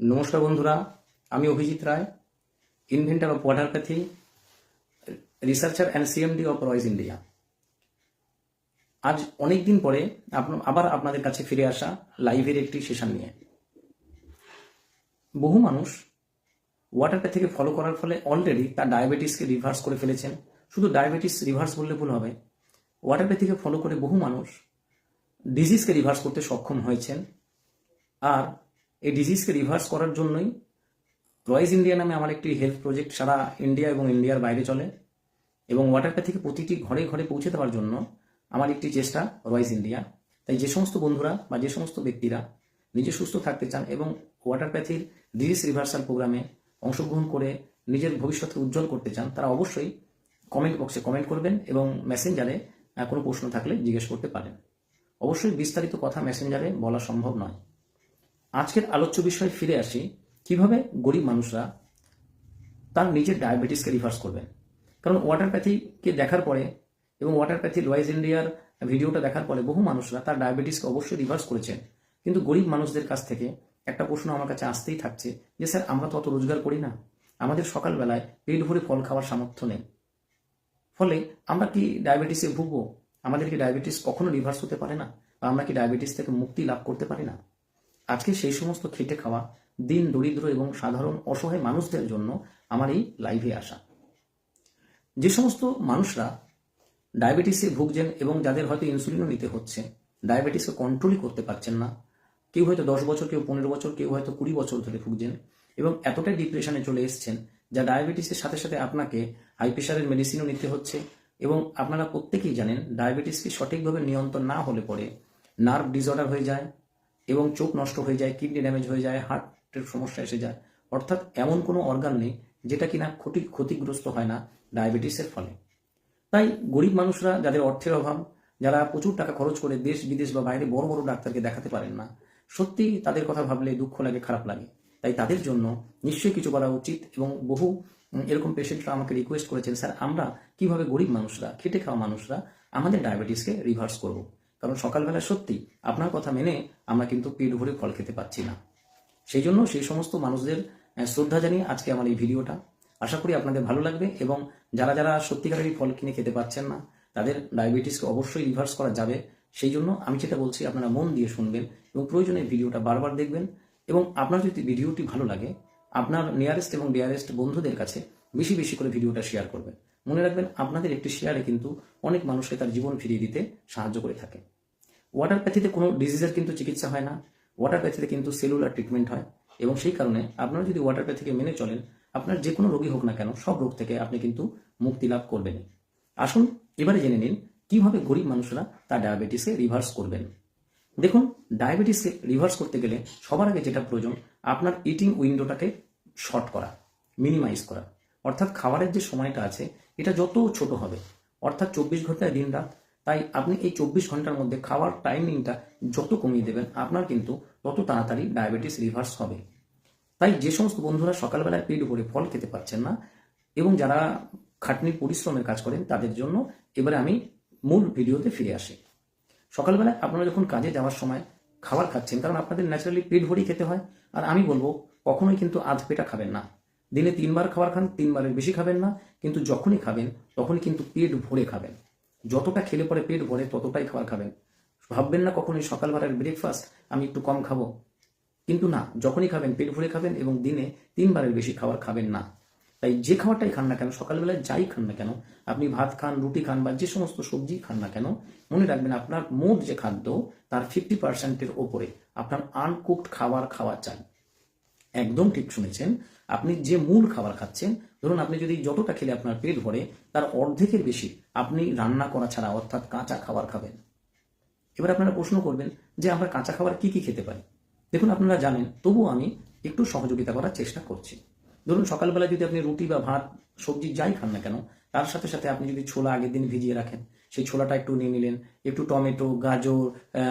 নমস্কার বন্ধুরা, আমি Abhijit Roy inventor of waterpathy researcher and CMD of Royce India আজ অনেক দিন পরে আবার আপনাদের কাছে ফিরে আসা লাইভের একটি সেশন নিয়ে। বহু মানুষ ওয়াটারপ্যাথিকে ফলো করার ফলে অলরেডি তার ডায়াবেটিসকে রিভার্স করে ফেলেছেন। শুধু ডায়াবেটিস রিভার্স বললে ভুল হবে ওয়াটারপ্যাথিকে ফলো করে বহু মানুষ ডিজিজকে রিভার্স করতে সক্ষম হয়েছেন। আর এই ডিজিজকে রিভার্স করার জন্যই রয়েস ইন্ডিয়া নামে আমার একটি হেলথ প্রজেক্ট সারা ইন্ডিয়া এবং ইন্ডিয়ার বাইরে চলে এবং ওয়াটারপ্যাথিকে প্রতিটি ঘরে ঘরে পৌঁছে দেওয়ার জন্য আমার একটি চেষ্টা রয়েস ইন্ডিয়া তাই যে সমস্ত বন্ধুরা বা যে সমস্ত ব্যক্তিরা নিজে সুস্থ থাকতে চান এবং ওয়াটারপ্যাথির ডিজিজ রিভার্সাল প্রোগ্রামে অংশগ্রহণ করে নিজের ভবিষ্যৎকে উজ্জ্বল করতে চান, তারা অবশ্যই কমেন্ট বক্সে কমেন্ট করবেন এবং মেসেঞ্জারে কোনো প্রশ্ন থাকলে জিজ্ঞেস করতে পারেন। অবশ্যই বিস্তারিত কথা মেসেঞ্জারে বলা সম্ভব নয়। আজকের আলোচ্য বিষয়ে ফিরে আসি, কীভাবে গরিব মানুষরা তার নিজের ডায়াবেটিসকে রিভার্স করবেন কারণ ওয়াটারপ্যাথিকে দেখার পরে এবং ওয়াটারপ্যাথি রয়েস ইন্ডিয়ার ভিডিওটা দেখার পরে বহু মানুষরা তার ডায়াবেটিসকে অবশ্যই রিভার্স করেছেন। কিন্তু গরিব মানুষদের কাছ থেকে একটা প্রশ্ন আমার কাছে আসতেই থাকছে যে, স্যার, আমরা তো অত রোজগার করি না। আমাদের সকালবেলায় পেট ভরে ফল খাওয়ার সামর্থ্য নেই। ফলে আমরা কি ডায়াবেটিসে ভুগবো? আমাদের কি ডায়াবেটিস কখনো রিভার্স হতে পারে না? বা আমরা কি ডায়াবেটিস থেকে মুক্তি লাভ করতে পারি না? আজকে সেই সমস্ত খেটে খাওয়া দিন দরিদ্র এবং সাধারণ অসহায় মানুষদের জন্য আমার এই লাইভে আসা। যে সমস্ত মানুষরা ডায়াবেটিসে ভুগছেন এবং যাদের হয়তো ইনসুলিনও নিতে হচ্ছে ডায়াবেটিসকে কন্ট্রোলই করতে পারছেন না, কেউ হয়তো দশ বছর, কেউ পনেরো বছর, কেউ হয়তো কুড়ি বছর ধরে ভুগছেন এবং এতটাই ডিপ্রেশনে চলে এসছেন যা ডায়াবেটিসের সাথে সাথে আপনাকে হাই প্রেশারের মেডিসিনও নিতে হচ্ছে এবং আপনারা প্রত্যেকেই জানেন ডায়াবেটিসকে সঠিকভাবে নিয়ন্ত্রণ না হলে পরে নার্ভ ডিসঅর্ডার হয়ে যায় এবং চোখ নষ্ট হয়ে যায়, কিডনি ড্যামেজ হয়ে যায় হার্টের সমস্যা এসে যায়। অর্থাৎ এমন কোনো অর্গান নেই যেটা কিনা ক্ষতি ক্ষতিগ্রস্ত হয় না ডায়াবেটিসের ফলে। তাই গরিব মানুষরা যাদের অর্থের অভাব, যারা প্রচুর টাকা খরচ করে দেশ বিদেশ বা বাইরে বড় বড় ডাক্তারকে দেখাতে পারেন না, সত্যি তাদের কথা ভাবলে দুঃখ লাগে, খারাপ লাগে। তাই তাদের জন্য নিশ্চয়ই কিছু করা উচিত এবং বহু এরকম পেশেন্টরা আমাকে রিকোয়েস্ট করেছেন, স্যার, আমরা কীভাবে গরিব মানুষরা, খেটে খাওয়া মানুষরা আমাদের ডায়াবেটিসকে রিভার্স করব? কারণ সকালবেলা সত্যি আপনার কথা মেনে আমরা কিন্তু পেট ভরে ফল খেতে পাচ্ছি না। সেই জন্য সেই সমস্ত মানুষদের শ্রদ্ধা জানিয়ে আজকে আমার এই ভিডিওটা। আশা করি আপনাদের ভালো লাগবে এবং যারা যারা সত্যিকারের এই ফল কিনে খেতে পাচ্ছেন না, তাদের ডায়াবেটিসকে অবশ্যই রিভার্স করা যাবে। সেই জন্য আমি যেটা বলছি, আপনারা মন দিয়ে শুনবেন এবং প্রয়োজনে ভিডিওটা বারবার দেখবেন এবং আপনার যদি ভিডিওটি ভালো লাগে, আপনার নিয়ারেস্ট এবং ডিয়ারেস্ট বন্ধুদের কাছে বেশি বেশি করে ভিডিওটা শেয়ার করবেন। মনে রাখবেন, আপনাদের একটি শেয়ারে কিন্তু অনেক মানুষকে তার জীবন ফিরিয়ে দিতে সাহায্য করে থাকে। ওয়াটারপ্যাথিতে কোনো ডিজিজের কিন্তু চিকিৎসা হয় না। ওয়াটারপ্যাথিতে কিন্তু সেলুলার ট্রিটমেন্ট হয় এবং সেই কারণে আপনারা যদি ওয়াটারপ্যাথিকে মেনে চলেন, আপনার যে কোনো রোগী হোক না কেন, সব রোগ থেকে আপনি কিন্তু মুক্তি লাভ করবেন। আসুন, এবারে জেনে নিন, কীভাবে গরিব মানুষরা তার ডায়াবেটিসকে রিভার্স করবেন। দেখুন ডায়াবেটিসকে রিভার্স করতে গেলে সবার আগে যেটা প্রয়োজন, আপনার ইটিং উইন্ডোটাকে শর্ট করা মিনিমাইজ করা। অর্থাৎ খাবারের যে সময়টা আছে, এটা যত ছোট হবে, অর্থাৎ চব্বিশ ঘন্টায় দিন রাত, তাই আপনি এই চব্বিশ ঘণ্টার মধ্যে খাওয়ার টাইমিংটা যত কমিয়ে দেবেন, আপনার কিন্তু তত তাড়াতাড়ি ডায়াবেটিস রিভার্স হবে। তাই যে সমস্ত বন্ধুরা সকালবেলায় পেট ভরে ফল খেতে পারছেন না, এবং যারা খাটনির পরিশ্রমের কাজ করেন, তাদের জন্য এবারে আমি মূল ভিডিওতে ফিরে আসি। সকালবেলায় আপনারা যখন কাজে যাওয়ার সময় খাবার খাচ্ছেন, কারণ আপনাদের ন্যাচারালি পেট ভরেই খেতে হয়, আর আমি বলব, কখনোই কিন্তু আধ পেটা খাবেন না। দিনে তিনবার খাবার খান, তিনবারের বেশি খাবেন না, কিন্তু যখনই খাবেন, তখনই কিন্তু পেট ভরে খাবেন। যতটা খেলে পরে পেট ভরে, ততটাই খাবার খাবেন। ভাববেন না কখনোই সকালবেলার ব্রেকফাস্ট আমি একটু কম খাব। কিন্তু না, যখনই খাবেন, পেট ভরে খাবেন এবং দিনে তিনবারের বেশি খাবার খাবেন না। তাই যে খাবারটাই খান না কেন, সকালবেলায় যাই খান না কেন, আপনি ভাত খান, রুটি খান বা যে সমস্ত সবজি খান না কেন, মনে রাখবেন আপনার মোট যে খাদ্য, তার ফিফটি পার্সেন্টের ওপরে। আপনার আনকুকড খাবার খাওয়া চাই। একদম ঠিক শুনেছেন। আপনি যে মূল খাবার খাচ্ছেন, ধরুন আপনি যদি যতটা খেলে আপনার পেট ভরে, তার অর্ধেকের বেশি আপনি রান্না করা ছাড়া, অর্থাৎ কাঁচা খাবার খাবেন। এবার আপনারা প্রশ্ন করবেন যে আমরা কাঁচা খাবার কি কি খেতে পারি? দেখুন, আপনারা জানেন, তবুও আমি একটু সহযোগিতা করার চেষ্টা করছি। ধরুন, সকালবেলা যদি আপনি রুটি বা ভাত, সবজি যাই খান না কেন, তার সাথে সাথে আপনি যদি ছোলা আগের দিন ভিজিয়ে রাখেন, সেই ছোলাটা একটু নিয়ে নিলেন, একটু টমেটো, গাজর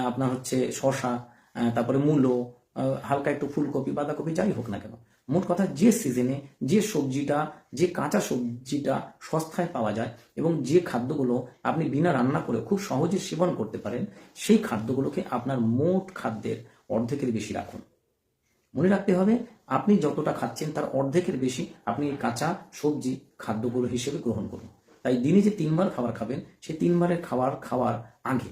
আপনার হচ্ছে শশা তারপরে মূলো হালকা একটু ফুলকপি, বাঁধাকপি, যাই হোক না কেন। মোট কথা যে সিজনে যে সবজিটা, যে কাঁচা সবজিটা সস্তায় পাওয়া যায় এবং যে খাদ্যগুলো আপনি বিনা রান্না করে খুব সহজে সেবন করতে পারেন, সেই খাদ্যগুলোকে আপনার মোট খাদ্যের অর্ধেকের বেশি রাখুন। মনে রাখতে হবে, আপনি যতটা খাচ্ছেন তার অর্ধেকের বেশি আপনি কাঁচা সবজি খাদ্যগুলো হিসেবে গ্রহণ করুন। তাই দিনে যে তিনবার খাবার খাবেন সেই তিনবারের খাবার খাওয়ার আগে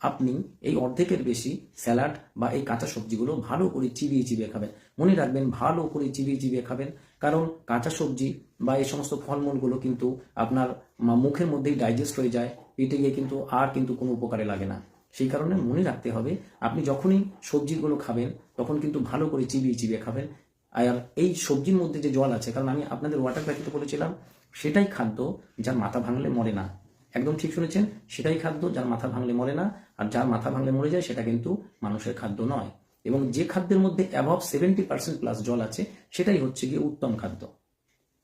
আপনি এই অর্ধেকের বেশি স্যালাড বা এই কাঁচা সবজিগুলো ভালো করে চিবিয়ে চিবিয়ে খাবেন। মনে রাখবেন ভালো করে চিবিয়ে চিবিয়ে খাবেন। কারণ কাঁচা সবজি বা এই সমস্ত ফলমূলগুলো কিন্তু আপনার মুখের মধ্যেই ডাইজেস্ট হয়ে যায়, পেটে গিয়ে কিন্তু আর কিন্তু কোনো উপকারে লাগে না। সেই কারণে মনে রাখতে হবে, আপনি যখনই সবজিগুলো খাবেন, তখন কিন্তু ভালো করে চিবিয়ে চিবিয়ে খাবেন। আর এই সবজির মধ্যে যে জল আছে, কারণ আমি আপনাদের ওয়াটার প্যাকেটে বলেছিলাম, সেটাই খাদ্য যার মাথা ভাঙলে মরে না। একদম ঠিক শুনেছেন? সেটাই খাদ্য যার মাথা ভাঙলে মরে না। আর যার মাথা ভাঙলে মরে যায়, সেটা কিন্তু মানুষের খাদ্য নয়। এবং যে খাদ্যের মধ্যে অ্যাভাব সেভেন্টি পার্সেন্ট প্লাস জল আছে, সেটাই হচ্ছে গিয়ে উত্তম খাদ্য।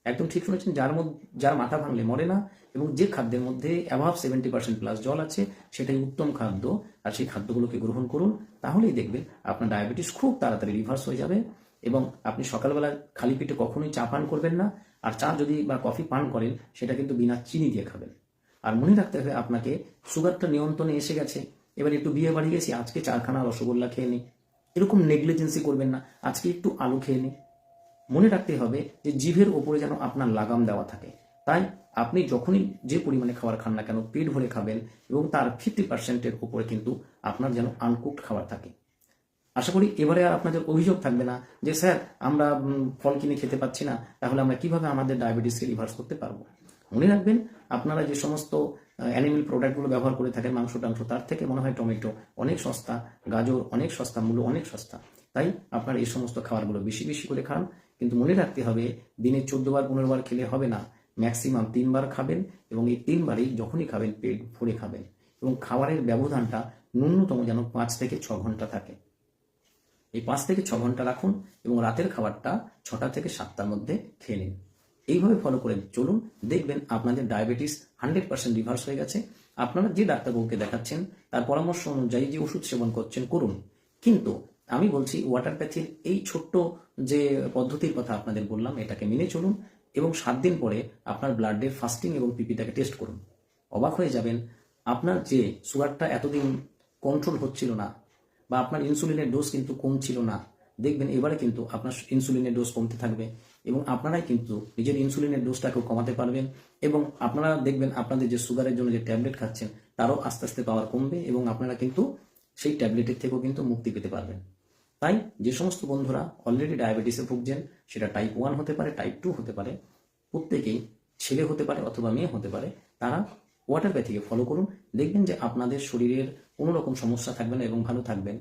একদম ঠিক শুনেছেন, যার মধ্যে, যার মাথা ভাঙলে মরে না, এবং যে খাদ্যের মধ্যে অ্যাভাব সেভেন্টি পার্সেন্ট প্লাস জল আছে, সেটাই উত্তম খাদ্য। আর সেই খাদ্যগুলোকে গ্রহণ করুন, তাহলেই দেখবেন আপনার ডায়াবেটিস খুব তাড়াতাড়ি রিভার্স হয়ে যাবে। এবং আপনি সকালবেলা খালি পেটে কখনোই চা পান করবেন না, আর চা যদি বা কফি পান করেন, সেটা কিন্তু বিনা চিনি দিয়ে খাবেন। আর মনে রাখতে হবে, আপনাকে সুগারটা নিয়ন্ত্রণে এসে গেছে। এবার একটু বিয়ে বাড়ি গেছি, আজকে চারখানা রসগোল্লা খেয়ে নিই এরকম নেগলিজেন্সি করবেন না, আজকে একটু আলু খেয়ে নিই মনে রাখতে হবে যে জিভের ওপরে যেন আপনার লাগাম দেওয়া থাকে। তাই আপনি যখনই যে পরিমাণে খাবার খান না কেন, পেট ভরে খাবেন এবং তার ফিফটি পার্সেন্টের উপরে কিন্তু আপনার যেন আনকুকড খাবার থাকে। আশা করি এবারে আর আপনাদের অভিযোগ থাকবে না যে, স্যার, আমরা ফল কিনে খেতে পাচ্ছি না, তাহলে আমরা কীভাবে আমাদের ডায়াবেটিসকে রিভার্স করতে পারব? মনে রাখবেন, আপনারা যে সমস্ত অ্যানিমেল প্রোডাক্টগুলো ব্যবহার করে থাকেন মাংস, টাংস, তার থেকে মনে হয় টমেটো অনেক সস্তা, গাজর অনেক সস্তা মূল্য অনেক সস্তা। তাই আপনার এই সমস্ত খাবারগুলো বেশি বেশি করে খান। কিন্তু মনে রাখতে হবে, দিনে চোদ্দ বার, পনেরো বার খেলে হবে না। ম্যাক্সিমাম তিনবার খাবেন এবং এই তিনবারই যখনই খাবেন, পেট ভরে খাবেন এবং খাবারের ব্যবধানটা ন্যূনতম যেন পাঁচ থেকে ছ ঘণ্টা থাকে। এই পাঁচ থেকে ছ ঘণ্টা রাখুন এবং রাতের খাবারটা ছটা থেকে সাতটার মধ্যে খেয়ে নিন। এইভাবে ফলো করে চলুন, দেখবেন আপনাদের ডায়াবেটিস হান্ড্রেড পার্সেন্ট রিভার্স হয়ে গেছে। আপনারা যে ডাক্তারবাবুকে দেখাচ্ছেন, তার পরামর্শ অনুযায়ী যে ওষুধ সেবন করছেন, করুন। কিন্তু আমি বলছি ওয়াটার ওয়াটারপ্যাথির এই ছোট্ট যে পদ্ধতির কথা আপনাদের বললাম, এটাকে মেনে চলুন এবং সাত দিন পরে আপনার ব্লাডে ফাস্টিং এবং পিপিটাকে টেস্ট করুন। অবাক হয়ে যাবেন, আপনার যে সুগারটা এতদিন কন্ট্রোল হচ্ছিল না বা আপনার ইনসুলিনের ডোজ কিন্তু কম ছিল না দেখবেন এবারে কিন্তু আপনার ইনসুলিনের ডোজ কমতে থাকবে এবং আপনারাই কিন্তু নিজের ইনসুলিনের ডোজটাকেও কমাতে পারবেন এবং আপনারা দেখবেন আপনাদের যে সুগারের জন্য যে ট্যাবলেট খাচ্ছেন, তারও আস্তে আস্তে পাওয়ার কমবে এবং আপনারা কিন্তু সেই ট্যাবলেটের থেকেও কিন্তু মুক্তি পেতে পারবেন। তাই যে সমস্ত বন্ধুরা অলরেডি ডায়াবেটিসে ভুগছেন, সেটা টাইপ ওয়ান হতে পারে টাইপ টু হতে পারে, প্রত্যেকেই ছেলে হতে পারে অথবা মেয়ে হতে পারে, তারা ওয়াটারপ্যাথিকে ফলো করুন। দেখবেন যে আপনাদের শরীরের কোনো রকম সমস্যা থাকবে না এবং ভালো থাকবেন।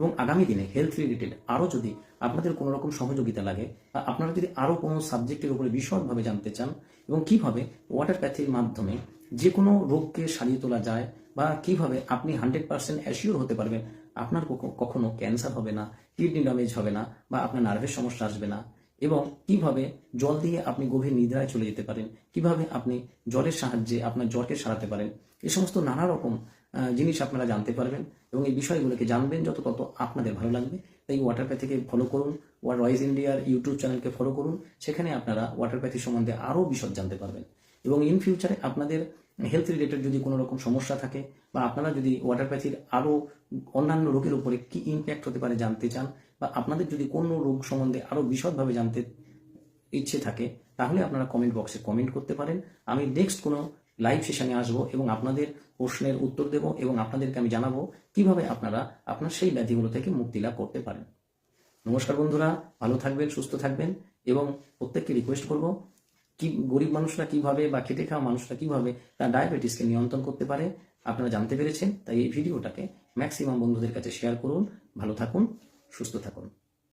এবং আগামী দিনে হেলথ রিলেটেড আরও যদি আপনাদের কোনো রকম সহযোগিতা লাগে, বা আপনারা যদি আরও কোনো সাবজেক্টের উপরে বিশদভাবে জানতে চান এবং কীভাবে ওয়াটারপ্যাথির মাধ্যমে যে কোনো রোগকে সারিয়ে তোলা যায়, বা কীভাবে আপনি হান্ড্রেড পার্সেন্ট অ্যাসিওর হতে পারবেন আপনার কখ- কখনো ক্যান্সার হবে না কিডনি ড্যামেজ হবে না, বা আপনার নার্ভের সমস্যা আসবে না এবং কীভাবে জল দিয়ে আপনি গভীর নিদ্রায় চলে যেতে পারেন, কীভাবে আপনি জলের সাহায্যে আপনার জ্বরকে সারাতে পারেন, এ সমস্ত নানা রকম জিনিস আপনারা জানতে পারবেন এবং এই বিষয়গুলোকে জানবেন যত তত আপনাদের ভালো লাগবে। তাই ওয়াটারপ্যাথিকে ফলো করুন ওয়ার রয়েস ইন্ডিয়ার ইউটিউব চ্যানেলকে ফলো করুন, সেখানে আপনারা ওয়াটারপ্যাথি সম্বন্ধে আরও বিশদ জানতে পারবেন। এবং ইন ফিউচারে আপনাদের হেলথ রিলেটেড যদি কোনো রকম সমস্যা থাকে বা আপনারা যদি ওয়াটারপ্যাথির আরও অন্যান্য রোগের উপরে কি ইম্প্যাক্ট হতে পারে জানতে চান বা আপনাদের যদি কোনো রোগ সম্বন্ধে আরও বিশদভাবে জানতে ইচ্ছে থাকে, তাহলে আপনারা কমেন্ট বক্সে কমেন্ট করতে পারেন। আমি নেক্সট কোনো লাইভ সেশনে আসব এবং আপনাদের প্রশ্নের উত্তর দেব এবং আপনাদেরকে আমি জানাব কীভাবে আপনারা আপনার সেই ব্যাধিগুলো থেকে মুক্তি লাভ করতে পারেন। নমস্কার বন্ধুরা, ভালো থাকবেন, সুস্থ থাকবেন এবং প্রত্যেককে রিকোয়েস্ট করব, কি গরিব মানুষরা কীভাবে বা খেটে খাওয়া মানুষরা কীভাবে তার ডায়াবেটিসকে নিয়ন্ত্রণ করতে পারে, আপনারা জানতে পেরেছেন, তাই এই ভিডিওটাকে ম্যাক্সিমাম বন্ধুদের কাছে শেয়ার করুন। ভালো থাকুন। সুস্থ থাকুন।